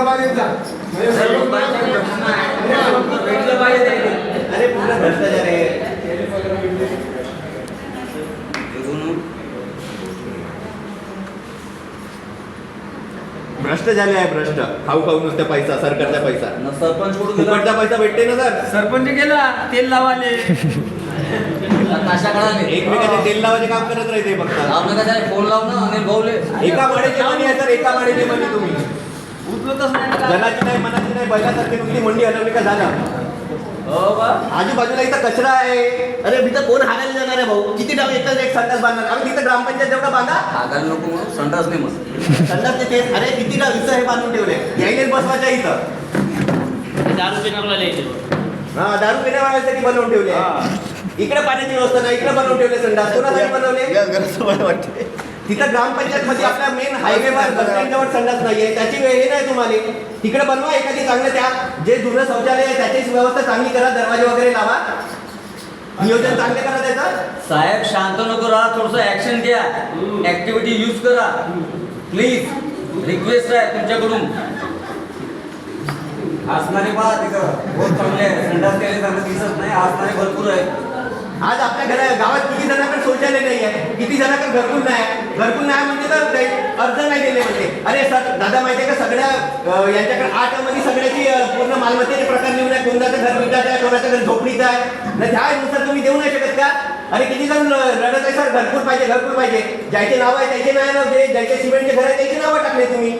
सभागृहात जा. सर्वांचे प्रश्न आहे भेटलं? पाहिजे ते. अरे पूर्ण भ्रष्टाचार आहे म्हणून भ्रष्ट झाले आहे भ्रष्ट. खाऊ खाऊ नुसतं पैसा सरकारचा पैसा. न सरपंच कुठून फुकटचा पैसा भेटते ना सर? सरपंच गेला तेल लावाले. एकमेकाचे तेल लावायचे काम करत राहते फक्त. फोन लाव ना अनिल भाऊले. एका माडीची मनी आहे सर. एका माडीची मनी तुम्ही. उचलतच नाही का? जनाची नाही मनाची नाही बैलासारखी नुसती मंडी हलवली का झाला? हो बा. आजूबाजूला इथं कचरा आहे. अरे तिथं कोण हागायला जाणार आहे भाऊ? किती डाव एकच एक संडास बांधणार? अरे तिथं ग्रामपंचायत जेवढा बांधा? आगायला नको म्हणून संडास नाही मग संडासचे तेच. अरे किती डाव इथं हे बांधून ठेवले? यायलेच बसवायच्या इथं. दारू लिहायचे हा दारू पिण्यावाल्यासाठी बनवून ठेवले. इकडे पाण्याची व्यवस्था नाही इकडे बनवून ठेवले संडास. कोणासाठी बनवले? वाटते तिथं ग्रामपंचायत मध्ये आपल्या मेन हायवेवर बस स्टँडजवळ संडास नाहीये. त्याची वेळ हे नाही तुम्हाला. तिकडे बनवा एखादी चांगलं त्या जे जुनं शौचालय आहे त्याची व्यवस्था चांगली करा दरवाजे वगैरे लावा. नियोजन चांगले करा त्याचं. साहेब शांत नको राहा थोडस ऍक्शन घ्या. ऍक्टिव्हिटी यूज करा. प्लीज रिक्वेस्ट आहे तुमच्याकडून. असणारे पहा तिथं. बहुत चांगले आहे. संडास केले चांगलं दिसत नाही. असणारे भरपूर आहे आज आपल्या घरा गावात किती जणांकडे शौचालय नाही आहे किती जणांकडे घरकुल नाही. आहे घरकुल नाही म्हणजे तर अर्ज नाही दिले म्हणजे अरे सर दादा माहितीये का सगळ्या यांच्याकडे आठमध्ये सगळ्याची पूर्ण मालमत्तेचे प्रकार लिहून आहे. कोणाचं घर विटाचं आहे कोणाचं घर झोपडीचं आहे. नाही त्यानुसार तुम्ही देऊ नाही शकत का? अरे किती जण रडत आहे सर? घरकुल पाहिजे घरकुल पाहिजे. ज्याचे नाव आहे त्याचे नाही नव्हते ज्याचे सिमेंटचे घर आहे त्याची नावं टाकले तुम्ही.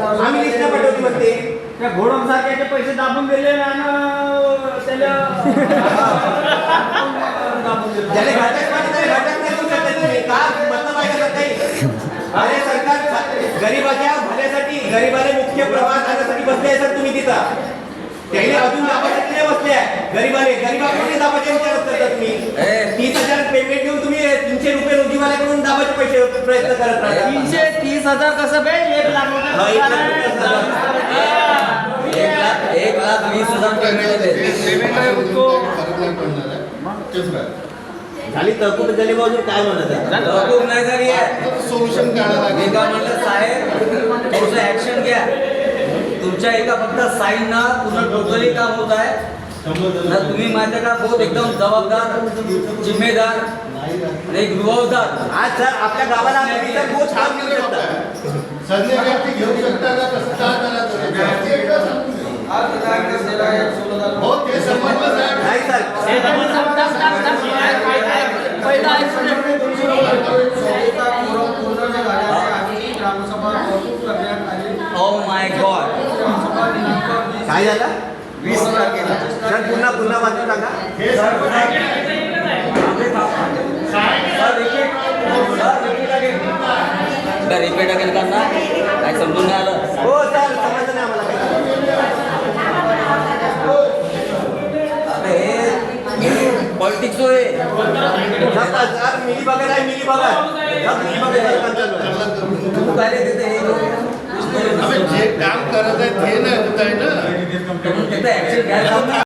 आम्ही लिस्ट पाठवली म्हणते. त्या घोडम सारख्याचे पैसे दाबून दिले आणि त्याला दाबून दिले. घटक पाहिजे त्याने घटक बसले आहे सर तुम्ही तिथं. त्याने अजून दाबासाठी नाही बसले. आहे गरीबाने गरीबाकडे दाबाचे विचारत करता तुम्ही. तीस हजार पेमेंट देऊन तुम्ही तीनशे रुपये रोजीवाल्याकडून दाबाचे पैसे प्रयत्न करत राहता. तीनशे तीस हजार कसं बे एक लाख रुपये हा, एक लाख. एक वीस हजार पेमेंट झाली तरतूद झाली बाजू काय म्हणत आहे? तरतूद नाही झाली आहे. सोल्युशन काढायला लागेल. काय म्हणलं तुमच्या एका फक्त साईन पूर्ण टोटली काम होत आहे ना तुम्ही माहिती का बहुत एकदम जबाबदार जिम्मेदार रुबाबदार आज सर आपल्या गावाला आम्ही तर बहुत छान देऊ शकता सगळे व्यक्ती घेऊ शकता का कसं काय करायचं? व्यक्ती एकदा सांगून काय झालं? वीस तारखेला सर पुन्हा पुन्हा वाचून सांगा हे सर्व रिपीट अगेन करणार काय समजून नाही आलं. हो सर समजलं नाही आम्हाला काही. आता हे पॉलिटिक्स होय मिली बघत आहे मिली बघत. मिली बघत आहे. तू काय तिथे? अबे, जे काम करत आहे ते नाही होत आहे ना.